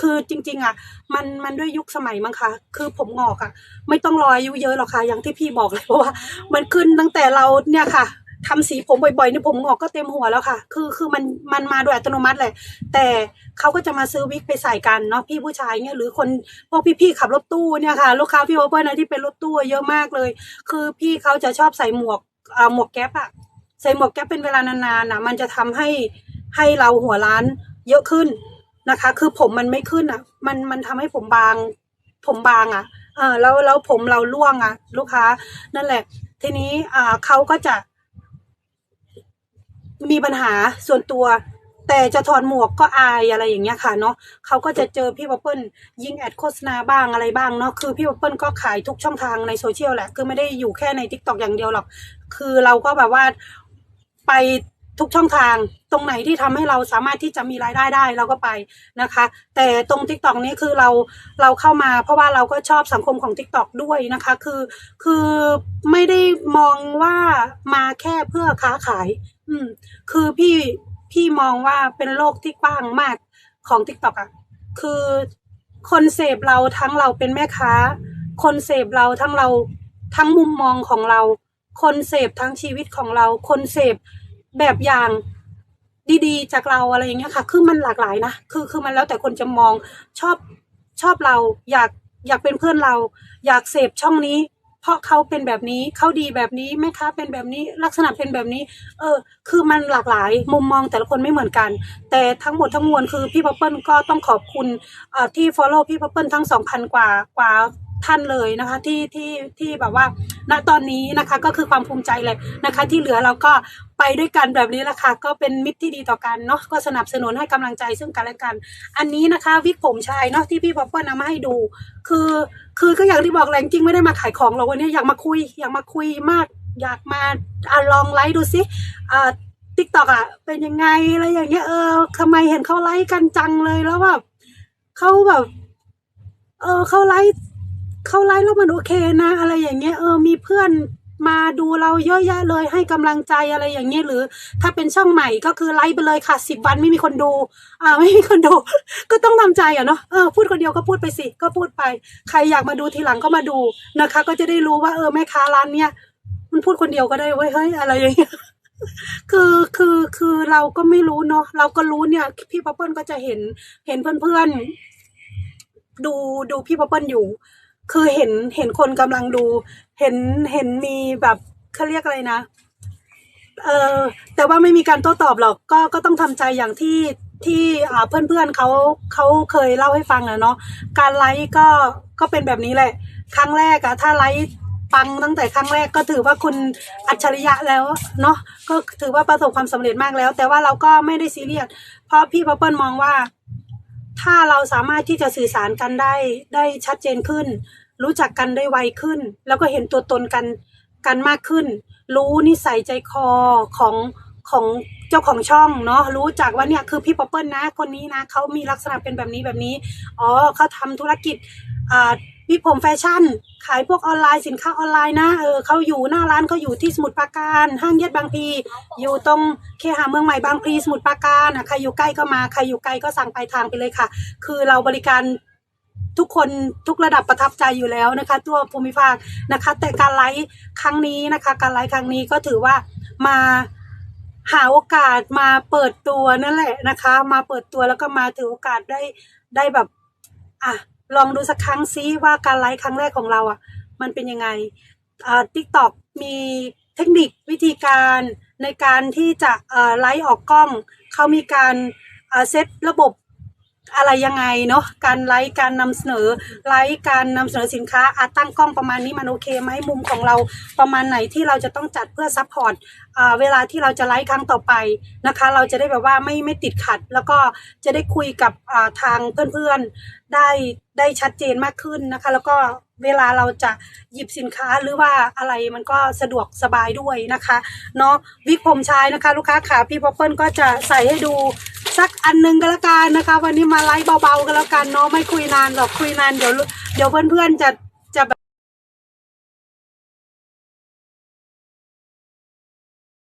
คือจริง ๆ อะ มันมันด้วยยุคสมัยมั้งคะ คือผมงอกอะ ไม่ต้องรออายุเยอะหรอกค่ะ อย่างที่พี่บอกเลยเพราะว่า มันขึ้นตั้งแต่เราเนี่ยค่ะทำสีผมบ่อยๆนี่ผมงอกก็เต็มหัวแล้วค่ะ คือคือมันมันมาโดยอัตโนมัติเลยแต่เขาก็จะมาซื้อวิกไปใส่กันเนาะพี่ผู้ชายเนี่ยหรือคนพวกพี่ๆขับรถตู้เนี่ยค่ะ ลูกค้าพี่โอเปอร์นะที่เป็นรถตู้เยอะมากเลย คือพี่เขาจะชอบใส่หมวกอ่าหมวกแก๊ปอะใส่หมวกแก๊ปเป็นเวลานานๆนะมันจะทำให้ให้เราหัวล้านเยอะขึ้น นะคะ คือผมมันไม่ขึ้นอะ มันมันทำให้ผมบาง ผมบางอะเออแล้วแล้วผมเราร่วงอะ ลูกค้า นั่นแหละ ทีนี้อ่าเขาก็จะ มีปัญหาส่วนตัว แต่จะถอดหมวกก็อายอะไรอย่างเงี้ยค่ะเนาะเขาก็จะเจอพี่วัปเปิลยิงแอดโฆษณาบ้างอะไรบ้างเนาะคือพี่วัปเปิลก็ขายทุกช่องทางในโซเชียลแหละคือไม่ได้อยู่แค่ใน t ิ k t o k อย่างเดียวหรอก คือเราก็แบบว่าไปทุกช่องทาง รงไหนที่ทำให้เราสามารถที่จะมีรายได้ได้เราก็ไปนะคะ แต่ตรง t ิ k t o k นี้คือเราเราเข้ามา เพราะว่าเราก็ชอบสังคมของ t ิ k t o k ด้วยนะคะ คือคือไม่ได้มองว่ามาแค่เพื่อค้าขาย อืมคือพี่พี่มองว่าเป็นโลกที่กว้างมากของ t ิ k t o k อะคือคนเสพเราทั้งเราเป็นแม่ค้า คนเสพเราทั้งเราทั้งมุมมองของเรา คนเสพทั้งชีวิตของเรา คนเสพแบบอย่าง ดีๆ จากเราอะไรอย่างเงี้ยค่ะ คือมันหลากหลายนะ คือคือมันแล้วแต่คนจะมองชอบชอบเราอยากอยากเป็นเพื่อนเรา อยากเสพช่องนี้ เพราะเขาเป็นแบบนี้เขาดีแบบนี้แม่ค้าเป็นแบบนี้ลักษณะเป็นแบบนี้ เออ คือมันหลากหลายมุมมองแต่ละคนไม่เหมือนกัน แต่ทั้งหมดทั้งมวลคือพี่พัปเปิลก็ต้องขอบคุณที่ follow พี่พัปเปิลทั้งสองพันกว่ากว่า ท่านเลยนะคะที่ที่ที่แบบว่า ณตอนนี้นะคะก็คือความภูมิใจเลยนะคะ ที่เหลือเราก็ไปด้วยกันแบบนี้ละค่ะก็เป็นมิตรที่ดีต่อกันเนาะก็สนับสนุนให้กำลังใจซึ่งกันและกัน อันนี้นะคะวิกผมชายเนาะที่พี่พัปเปิลนำมาให้ดู คือคือก็อย่างที่บอกแหละจริงไม่ได้มาขายของหรอกวันนี้อยากมาคุยอยากมาคุยมาก อยากมาอะลองไลฟ์ดูสิอ่าติ๊กตอกอะเป็นยังไงอะไรอย่างเงี้ยเออทำไมเห็นเขาไลฟ์กันจังเลยแล้วแบบเขาแบบ เออเขาไลฟ์ เขาไลฟ์แล้วมันโอเคนะอะไรอย่างเงี้ยเออมีเพื่อนมาดูเราเยอะแยะเลยให้กำลังใจอะไรอย่างเงี้ยหรือ ถ้าเป็นช่องใหม่ก็คือไลฟ์ไปเลยค่ะสิบวันไม่มีคนดู อ่าไม่มีคนดู ก็ต้องทำใจอะเนาะเออพูดคนเดียวก็พูดไปสิก็พูดไป ใครอยากมาดูทีหลังก็มาดูนะคะ ก็จะได้รู้ว่าเออแม่ค้าร้านเนี้ยมันพูดคนเดียวก็ได้เว้ยเฮ้ยอะไรอย่างเงี้ยคือคือคือเราก็ไม่รู้เนาะเราก็รู้เนี่ย พี่ป๊อปเปิลก็จะเห็นเห็นเพื่อนๆดูดูพี่ป๊อปเปิลอยู่ คือเห็นเห็นคนกำลังดู เห็นเห็นมีแบบเขาเรียกอะไรนะ เออแต่ว่าไม่มีการโต้ตอบหรอกก็ก็ต้องทำใจอย่างที่ที่อ่าเพื่อนเขาเขาเคยเล่าให้ฟังอะเนาะการไลฟ์ก็ก็เป็นแบบนี้แหละ ครั้งแรกอะถ้าไลฟ์ปังตั้งแต่ครั้งแรกก็ถือว่าคุณอัจฉริยะแล้วเนาะก็ถือว่าประสบความสำเร็จมากแล้ว แต่ว่าเราก็ไม่ได้ซีเรียสเพราะพี่พัปเปิลมองว่า ถ้าเราสามารถที่จะสื่อสารกันได้ได้ชัดเจนขึ้น รู้จักกันได้ไวขึ้น แล้วก็เห็นตัวตนกันกันมากขึ้น รู้นิสัยใจคอของของเจ้าของช่องเนาะรู้จักว่าเนี่ยคือพี่ป๊อปเปิลนะคนนี้นะเขามีลักษณะเป็นแบบนี้แบบนี้อ๋อเขาทำธุรกิจอ่า วิผมแฟชั่น ขายพวกออนไลน์สินค้าออนไลน์นะเออเขาอยู่หน้าร้านเขาอยู่ที่สมุทรปราการห้างเย็ดบางพลีอยู่ตรงเคหาเมืองใหม่บางพลีสมุทรปราการอะใครอยู่ใกล้ก็มาใครอยู่ไกลก็สั่งไปลายทางไปเลยค่ะ คือเราบริการทุกคนทุกระดับประทับใจอยู่แล้วนะคะตัวภูมิภาคนะคะ แต่การไลฟ์ครั้งนี้นะคะ การไลฟ์ครั้งนี้ก็ถือว่ามาหาโอกาสมาเปิดตัวนั่นแหละนะคะ มาเปิดตัวแล้วก็มาถือโอกาสได้ได้แบบ อะ ลองดูสักครั้งซิว่าการไลฟ์ครั้งแรกของเราอะมันเป็นยังไงอ่าทิกตอกมีเทคนิควิธีการในการที่จะอ่อไลฟ์ออกกล้อง เขามีการอ่อเซตระบบ อะไรยังไงเนาะการไลฟ์การนำเสนอไลฟ์การนำเสนอสินค้าอาตั้งกล้องประมาณนี้มันโอเคไหมมุมของเราประมาณไหนที่เราจะต้องจัดเพื่อซัพพอร์ตเวลาที่เราจะไลฟ์ครั้งต่อไปนะคะ เราจะได้แบบว่าไม่ไม่ติดขัด แล้วก็จะได้คุยกับทางเพื่อนๆได้ได้ชัดเจนมากขึ้นนะคะ แล้วก็เวลาเราจะหยิบสินค้าหรือว่าอะไรมันก็สะดวกสบายด้วยนะคะเนาะวิกผมชายนะคะ ลูกค้าขาพี่ป๊อเปิลก็จะใส่ให้ดู สักอันหนึงก็แล้วกันนะคะ วันนี้มาไลฟ์เบาๆกันแล้วกันเนาะไม่คุยนานหรอกคุยนานเดี๋ยวเดี๋ยวเพื่อนๆจะ